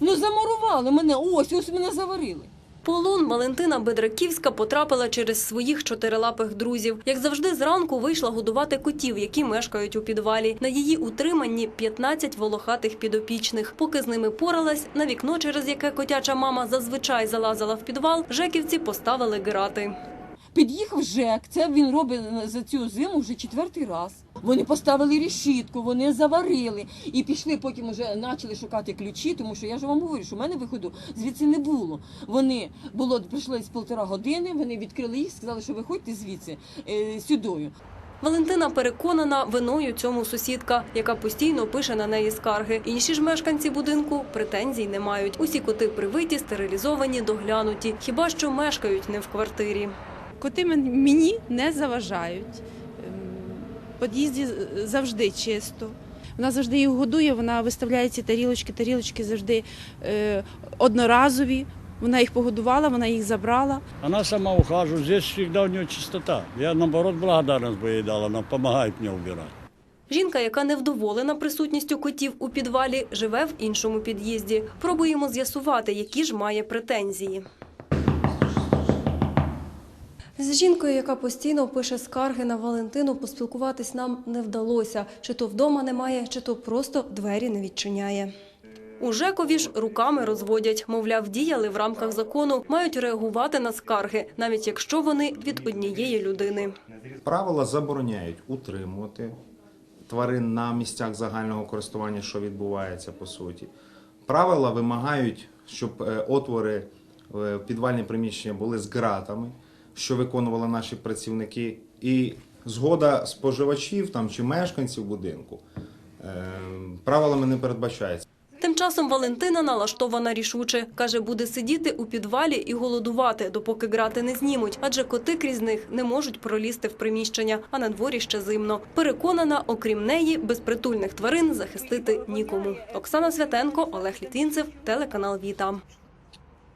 Ну замурували мене, ось, ось мене заварили. Полон Валентина Бедраківська потрапила через своїх чотирилапих друзів. Як завжди, зранку вийшла годувати котів, які мешкають у підвалі. На її утриманні 15 волохатих підопічних. Поки з ними поралась, на вікно, через яке котяча мама зазвичай залазила в підвал, жеківці поставили грати. Під'їхав ЖЕК, це він робить за цю зиму вже четвертий раз. Вони поставили решітку, вони заварили і пішли, потім вже почали шукати ключі, тому що я ж вам говорю, що в мене виходу звідси не було. Вони було прийшли з півтора години, вони відкрили їх, сказали, що виходьте звідси е, сюдою. Валентина переконана виною цьому сусідка, яка постійно пише на неї скарги. Інші ж мешканці будинку претензій не мають. Усі коти привиті, стерилізовані, доглянуті. Хіба що мешкають не в квартирі. Коти мен- мені не заважають. В під'їзді завжди чисто. Вона завжди їх годує, вона виставляє ці тарілочки, тарілочки завжди е, одноразові. Вона їх погодувала, вона їх забрала. Она сама ухаживает, здесь всегда у нее чистота. Я, наоборот, благодарность бы ей дал, она помогает мне убирать. Жінка, яка невдоволена присутністю котів у підвалі, живе в іншому під'їзді. Пробуємо з'ясувати, які ж має претензії. З жінкою, яка постійно пише скарги на Валентину, поспілкуватись нам не вдалося. Чи то вдома немає, чи то просто двері не відчиняє. У Жекові ж руками розводять, мовляв, діяли в рамках закону, мають реагувати на скарги, навіть якщо вони від однієї людини. Правила забороняють утримувати тварин на місцях загального користування, що відбувається по суті. Правила вимагають, щоб е, отвори е, в підвальні приміщення були з ґратами, що виконували наші працівники, і згода споживачів там чи мешканців будинку е, правилами не передбачається. Тим часом Валентина налаштована рішуче. Каже, буде сидіти у підвалі і голодувати, допоки грати не знімуть, адже коти крізь них не можуть пролізти в приміщення, а на дворі ще зимно. Переконана, окрім неї, безпритульних тварин захистити нікому. Оксана Святенко, Олег Літвінцев, телеканал Віта.